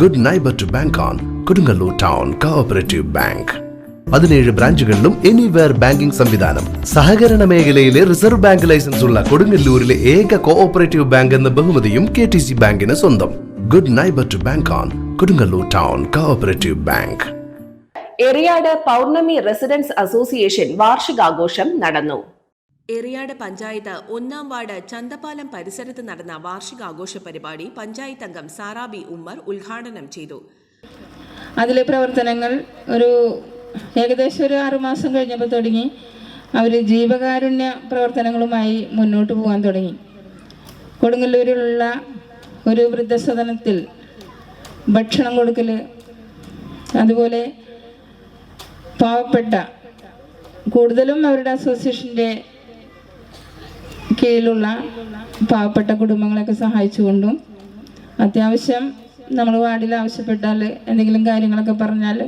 Good neighbour to bank on Kodungallur town cooperative bank പതിനേഴ് ബ്രാഞ്ചുകളിലും anywhere banking സംവിധാനം. സഹകരണ മേഖലയിലെ റിസർവ് ബാങ്ക് ലൈസൻസ് ഉള്ള കൊടുങ്ങല്ലൂരിലെ ഏക കോഓപ്പറേറ്റീവ് ബാങ്ക് എന്ന ബഹുമതിയും കെ ടി സി ബാങ്കിന് സ്വന്തം. Good neighbour to bank on Kodungallur town cooperative bank Eriyad Pournami residence association വാർഷികാഘോഷം നടന്നു. എറിയാട് പഞ്ചായത്ത് ഒന്നാം വാർഡ് ചന്തപാലം പരിസരത്ത് നടന്ന വാർഷികാഘോഷ പരിപാടി പഞ്ചായത്ത് അംഗം സാറാബി ഉമ്മർ ഉദ്ഘാടനം ചെയ്തു. അതിലെ പ്രവർത്തനങ്ങൾ ഒരു ഏകദേശം ഒരു ആറുമാസം കഴിഞ്ഞപ്പോൾ തുടങ്ങി. അവർ ജീവകാരുണ്യ പ്രവർത്തനങ്ങളുമായി മുന്നോട്ട് പോകാൻ തുടങ്ങി. കൊടുങ്ങല്ലൂരിലുള്ള ഒരു വൃദ്ധസദനത്തിൽ ഭക്ഷണം കൊടുക്കൽ അതുപോലെ പാവപ്പെട്ട കൂടുതലും അവരുടെ അസോസിയേഷന്റെ കീഴിലുള്ള പാവപ്പെട്ട കുടുംബങ്ങളെയൊക്കെ സഹായിച്ചുകൊണ്ടും അത്യാവശ്യം നമ്മൾ വാർഡിൽ ആവശ്യപ്പെട്ടാൽ എന്തെങ്കിലും കാര്യങ്ങളൊക്കെ പറഞ്ഞാൽ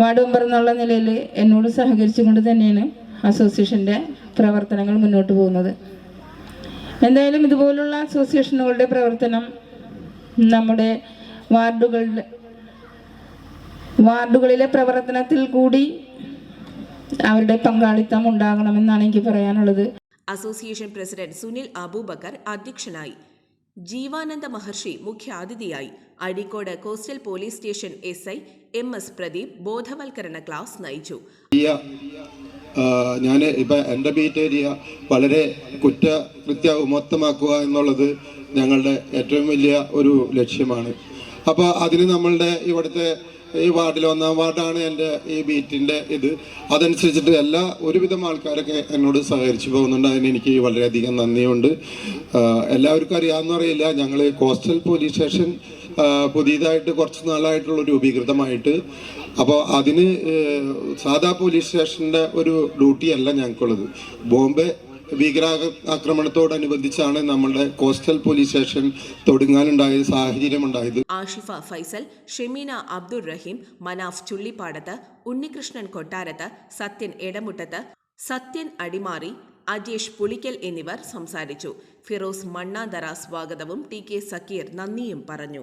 വാർഡ് മെമ്പർ എന്നുള്ള നിലയിൽ എന്നോട് സഹകരിച്ചുകൊണ്ട് തന്നെയാണ് അസോസിയേഷന്റെ പ്രവർത്തനങ്ങൾ മുന്നോട്ട് പോകുന്നത്. എന്തായാലും ഇതുപോലുള്ള അസോസിയേഷനുകളുടെ പ്രവർത്തനം നമ്മുടെ വാർഡുകളുടെ വാർഡുകളിലെ പ്രവർത്തനത്തിൽ കൂടി അവരുടെ പങ്കാളിത്തം ഉണ്ടാകണമെന്നാണ് എനിക്ക് പറയാനുള്ളത്. അസോസിയേഷൻ പ്രസിഡന്റ് സുനിൽ അബൂബക്കർ അധ്യക്ഷനായി. ജീവാനന്ദ മഹർഷി മുഖ്യാതിഥിയായി. Azhikode coastal police station S I M S Pradeep ബോധവൽക്കരണ ക്ലാസ് നയിച്ചു. ഞാൻ ഇപ്പം എന്റെ ബീറ്റ് ഏരിയ വളരെ കുറ്റകൃത്യ വിമുക്തമാക്കുക എന്നുള്ളത് ഞങ്ങളുടെ ഏറ്റവും വലിയ ഒരു ലക്ഷ്യമാണ്. അപ്പോൾ അതിന് നമ്മളുടെ ഇവിടുത്തെ ഈ വാർഡിൽ ഒന്നാം വാർഡാണ് എന്റെ ഈ ബീറ്റിന്റെ ഇത്. അതനുസരിച്ചിട്ട് എല്ലാ ഒരുവിധം ആൾക്കാരൊക്കെ എന്നോട് സഹകരിച്ചു പോകുന്നുണ്ട്. അതിന് എനിക്ക് വളരെയധികം നന്ദിയുണ്ട്. എല്ലാവർക്കും അറിയാമെന്ന് അറിയില്ല. ഞങ്ങൾ കോസ്റ്റൽ പോലീസ് സ്റ്റേഷൻ പുതിയതായിട്ട് കുറച്ച് നാളായിട്ടുള്ള രൂപീകൃതമായിട്ട്. അപ്പോൾ അതിന് സാധാ പോലീസ് സ്റ്റേഷന്റെ ഒരു ഡ്യൂട്ടിയല്ല ഞങ്ങൾക്കുള്ളത്. ബോംബെ ഭീകരാക്രമണത്തോടനുബന്ധിച്ചാണ് നമ്മുടെ കോസ്റ്റൽ പോലീസ് സ്റ്റേഷൻ തൊടുങ്ങാനുണ്ടായ സാഹചര്യം ഉണ്ടായത് ആഷിഫ ഫൈസൽ ഷെമീന അബ്ദുൾ റഹീം മനാഫ് ചുള്ളിപ്പാടത്ത് ഉണ്ണികൃഷ്ണൻ കൊട്ടാരത്ത് സത്യൻ എടമുട്ടത്ത് സത്യൻ അടിമാറി അജേഷ് പുളിക്കൽ എന്നിവർ സംസാരിച്ചു. ഫിറോസ് മണ്ണാന്തറ സ്വാഗതവും ടി കെ സക്കീർ നന്ദിയും പറഞ്ഞു.